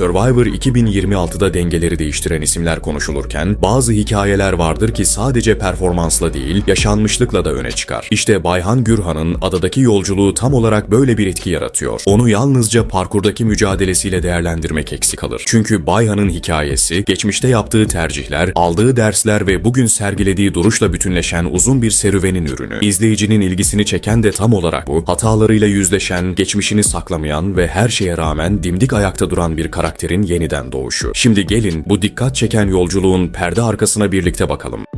Survivor 2026'da dengeleri değiştiren isimler konuşulurken bazı hikayeler vardır ki sadece performansla değil, yaşanmışlıkla da öne çıkar. İşte Bayhan Gürhan'ın adadaki yolculuğu tam olarak böyle bir etki yaratıyor. Onu yalnızca parkurdaki mücadelesiyle değerlendirmek eksik kalır. Çünkü Bayhan'ın hikayesi, geçmişte yaptığı tercihler, aldığı dersler ve bugün sergilediği duruşla bütünleşen uzun bir serüvenin ürünü. İzleyicinin ilgisini çeken de tam olarak bu, hatalarıyla yüzleşen, geçmişini saklamayan ve her şeye rağmen dimdik ayakta duran bir karakterin yeniden doğuşu. Şimdi gelin bu dikkat çeken yolculuğun perde arkasına birlikte bakalım.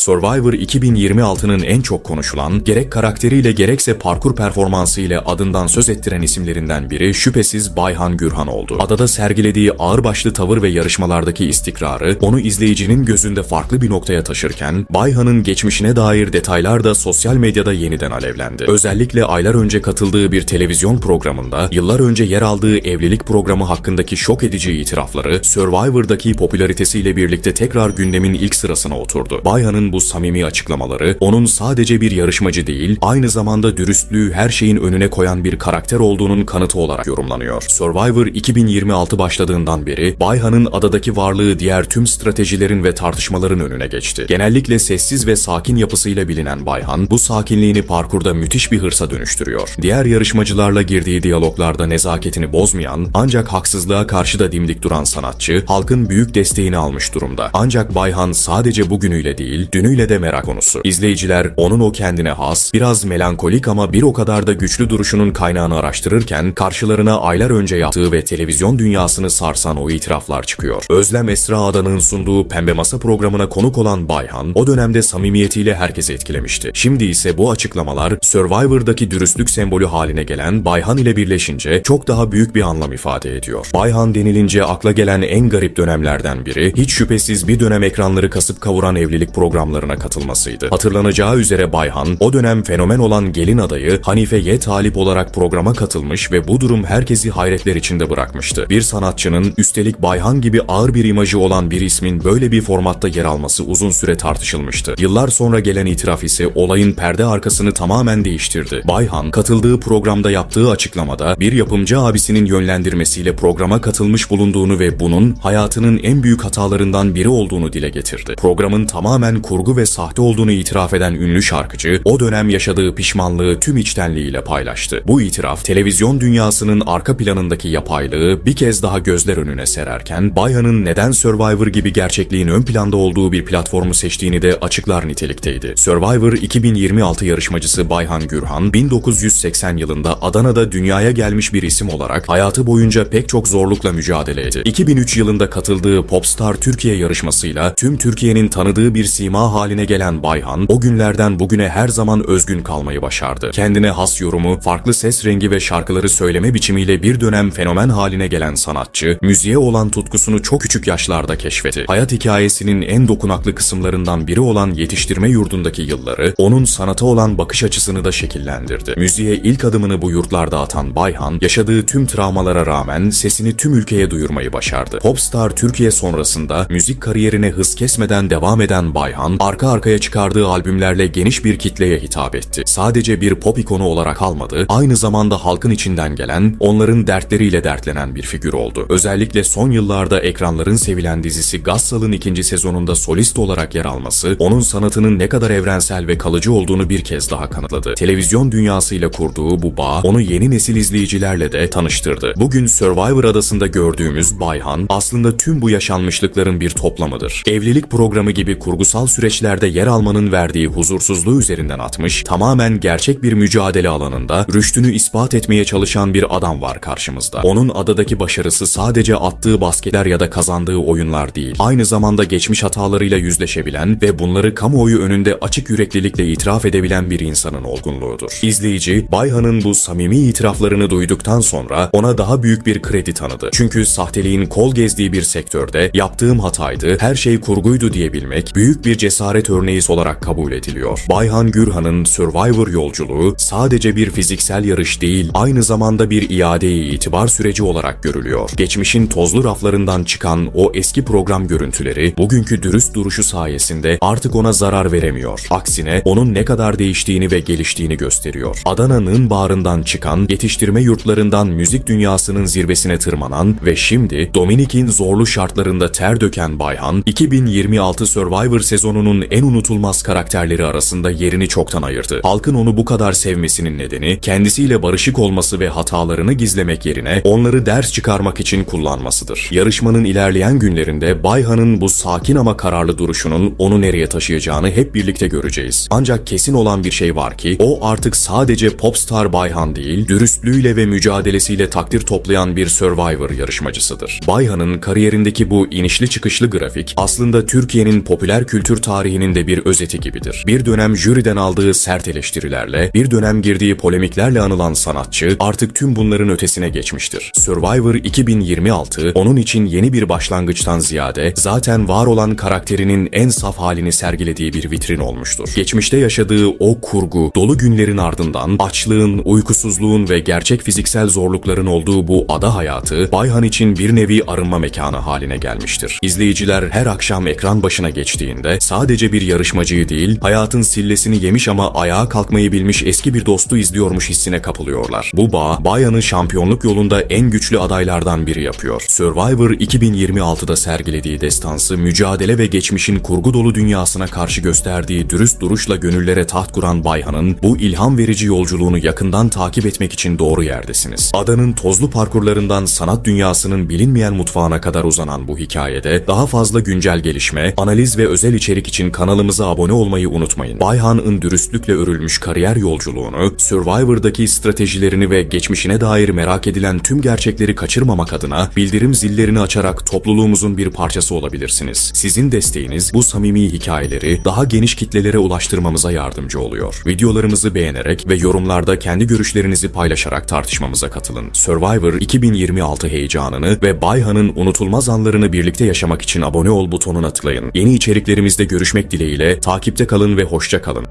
Survivor 2026'nın en çok konuşulan, gerek karakteriyle gerekse parkur performansı ile adından söz ettiren isimlerinden biri şüphesiz Bayhan Gürhan oldu. Adada sergilediği ağırbaşlı tavır ve yarışmalardaki istikrarı onu izleyicinin gözünde farklı bir noktaya taşırken, Bayhan'ın geçmişine dair detaylar da sosyal medyada yeniden alevlendi. Özellikle aylar önce katıldığı bir televizyon programında, yıllar önce yer aldığı evlilik programı hakkındaki şok edici itirafları, Survivor'daki popülaritesiyle birlikte tekrar gündemin ilk sırasına oturdu. Bayhan'ın bu samimi açıklamaları, onun sadece bir yarışmacı değil, aynı zamanda dürüstlüğü her şeyin önüne koyan bir karakter olduğunun kanıtı olarak yorumlanıyor. Survivor 2026 başladığından beri, Bayhan'ın adadaki varlığı diğer tüm stratejilerin ve tartışmaların önüne geçti. Genellikle sessiz ve sakin yapısıyla bilinen Bayhan, bu sakinliğini parkurda müthiş bir hırsa dönüştürüyor. Diğer yarışmacılarla girdiği diyaloglarda nezaketini bozmayan, ancak haksızlığa karşı da dimdik duran sanatçı, halkın büyük desteğini almış durumda. Ancak Bayhan sadece bugünüyle değil, dünüyle de merak konusu. İzleyiciler onun o kendine has, biraz melankolik ama bir o kadar da güçlü duruşunun kaynağını araştırırken karşılarına aylar önce yaptığı ve televizyon dünyasını sarsan o itiraflar çıkıyor. Özlem Esra Adan'ın sunduğu Pembe Masa programına konuk olan Bayhan, o dönemde samimiyetiyle herkesi etkilemişti. Şimdi ise bu açıklamalar Survivor'daki dürüstlük sembolü haline gelen Bayhan ile birleşince çok daha büyük bir anlam ifade ediyor. Bayhan denilince akla gelen en garip dönemlerden biri, hiç şüphesiz bir dönem ekranları kasıp kavuran evlilik programlarına katılmasıydı. Hatırlanacağı üzere Bayhan, o dönem fenomen olan gelin adayı Hanife Y. Talip olarak programa katılmış ve bu durum herkesi hayretler içinde bırakmıştı. Bir sanatçının, üstelik Bayhan gibi ağır bir imajı olan bir ismin böyle bir formatta yer alması uzun süre tartışılmıştı. Yıllar sonra gelen itiraf ise olayın perde arkasını tamamen değiştirdi. Bayhan, katıldığı programda yaptığı açıklamada bir yapımcı abisinin yönlendirmesiyle programa katılmış bulunduğunu ve bunun hayatının en büyük hatalarından biri olduğunu dile getirdi. Programın tamamen kurgu ve sahte olduğunu itiraf eden ünlü şarkıcı, o dönem yaşadığı pişmanlığı tüm içtenliğiyle paylaştı. Bu itiraf, televizyon dünyasının arka planındaki yapaylığı bir kez daha gözler önüne sererken, Bayhan'ın neden Survivor gibi gerçekliğin ön planda olduğu bir platformu seçtiğini de açıklar nitelikteydi. Survivor 2026 yarışmacısı Bayhan Gürhan, 1980 yılında Adana'da dünyaya gelmiş bir isim olarak hayatı boyunca pek çok zorlukla mücadele etti. 2003 yılında katıldığı Popstar Türkiye yarışmasıyla tüm Türkiye'nin tanıdığı bir sima haline gelen Bayhan, o günlerden bugüne her zaman özgün kalmayı başardı. Kendine has yorumu, farklı ses rengi ve şarkıları söyleme biçimiyle bir dönem fenomen haline gelen sanatçı, müziğe olan tutkusunu çok küçük yaşlarda keşfetti. Hayat hikayesinin en dokunaklı kısımlarından biri olan yetiştirme yurdundaki yılları, onun sanata olan bakış açısını da şekillendirdi. Müziğe ilk adımını bu yurtlarda atan Bayhan, yaşadığı tüm travmalara rağmen sesini tüm ülkeye duyurmayı başardı. Popstar Türkiye sonrasında müzik kariyerine hız kesmeden devam eden Bayhan, arka arkaya çıkardığı albümlerle geniş bir kitleye hitap etti. Sadece bir pop ikonu olarak kalmadı, aynı zamanda halkın içinden gelen, onların dertleriyle dertlenen bir figür oldu. Özellikle son yıllarda ekranların sevilen dizisi Gassal'ın ikinci sezonunda solist olarak yer alması, onun sanatının ne kadar evrensel ve kalıcı olduğunu bir kez daha kanıtladı. Televizyon dünyasıyla kurduğu bu bağ, onu yeni nesil izleyicilerle de tanıştırdı. Bugün Survivor adasında gördüğümüz Bayhan, aslında tüm bu yaşanmışlıkların bir toplamıdır. Evlilik programı gibi kurgusal süreçlerde yer almanın verdiği huzursuzluğu üzerinden atmış, tamamen gerçek bir mücadele alanında rüştünü ispat etmeye çalışan bir adam var karşımızda. Onun adadaki başarısı sadece attığı basketler ya da kazandığı oyunlar değil, aynı zamanda geçmiş hatalarıyla yüzleşebilen ve bunları kamuoyu önünde açık yüreklilikle itiraf edebilen bir insanın olgunluğudur. İzleyici, Bayhan'ın bu samimi itiraflarını duyduktan sonra ona daha büyük bir kredi tanıdı. Çünkü sahteliğin kol gezdiği bir sektörde yaptığım hataydı, her şey kurguydu diyebilmek büyük bir cesaret örneği olarak kabul ediliyor. Bayhan Gürhan'ın Survivor yolculuğu sadece bir fiziksel yarış değil, aynı zamanda bir iade-i itibar süreci olarak görülüyor. Geçmişin tozlu raflarından çıkan o eski program görüntüleri bugünkü dürüst duruşu sayesinde artık ona zarar veremiyor. Aksine onun ne kadar değiştiğini ve geliştiğini gösteriyor. Adana'nın bağrından çıkan, yetiştirme yurtlarından müzik dünyasının zirvesine tırmanan ve şimdi Dominik'in zorlu şartlarında ter döken Bayhan, 2026 Survivor sezonunun en unutulmaz karakterleri arasında yerini çoktan ayırdı. Halkın onu bu kadar sevmesinin nedeni kendisiyle barışık olması ve hatalarını gizlemek yerine onları ders çıkarmak için kullanmasıdır. Yarışmanın ilerleyen günlerinde Bayhan'ın bu sakin ama kararlı duruşunun onu nereye taşıyacağını hep birlikte göreceğiz. Ancak kesin olan bir şey var ki o artık sadece popstar Bayhan değil, dürüstlüğüyle ve mücadelesiyle takdir toplayan bir Survivor yarışmacısıdır. Bayhan'ın kariyerindeki bu inişli çıkışlı grafik aslında Türkiye'nin popüler kültür tarihinin de bir özeti gibidir. Bir dönem jüriden aldığı sert eleştirilerle, bir dönem girdiği polemiklerle anılan sanatçı artık tüm bunların ötesine geçmiştir. Survivor 2026 onun için yeni bir başlangıçtan ziyade zaten var olan karakterinin en saf halini sergilediği bir vitrin olmuştur. Geçmişte yaşadığı o kurgu, dolu günlerin ardından açlığın, uykusuzluğun ve gerçek fiziksel zorlukların olduğu bu ada hayatı Bayhan için bir nevi arınma mekanı haline gelmiştir. İzleyiciler her akşam ekran başına geçtiğinde sadece bir yarışmacıyı değil, hayatın sillesini yemiş ama ayağa kalkmayı bilmiş eski bir dostu izliyormuş hissine kapılıyorlar. Bu bağ Bayhan'ı şampiyonluk yolunda en güçlü adaylardan biri yapıyor. Survivor 2026'da sergilediği destansı, mücadele ve geçmişin kurgu dolu dünyasına karşı gösterdiği dürüst duruşla gönüllere taht kuran Bayhan'ın bu ilham verici yolculuğunu yakından takip etmek için doğru yerdesiniz. Adanın tozlu parkurlarından sanat dünyasının bilinmeyen mutfağına kadar uzanan bu hikayede daha fazla güncel gelişme, analiz ve özel içerik için kanalımıza abone olmayı unutmayın. Bayhan'ın dürüstlükle örülmüş kariyer yolculuğunu, Survivor'daki stratejilerini ve geçmişine dair merak edilen tüm gerçekleri kaçırmamak adına bildirim zillerini açarak topluluğumuzun bir parçası olabilirsiniz. Sizin desteğiniz bu samimi hikayeleri daha geniş kitlelere ulaştırmamıza yardımcı oluyor. Videolarımızı beğenerek ve yorumlarda kendi görüşlerinizi paylaşarak tartışmamıza katılın. Survivor 2026 heyecanını ve Bayhan'ın unutulmaz anlarını birlikte yaşamak için abone ol butonuna tıklayın. Yeni içeriklerimizde görüşmek dileğiyle takipte kalın ve hoşça kalın.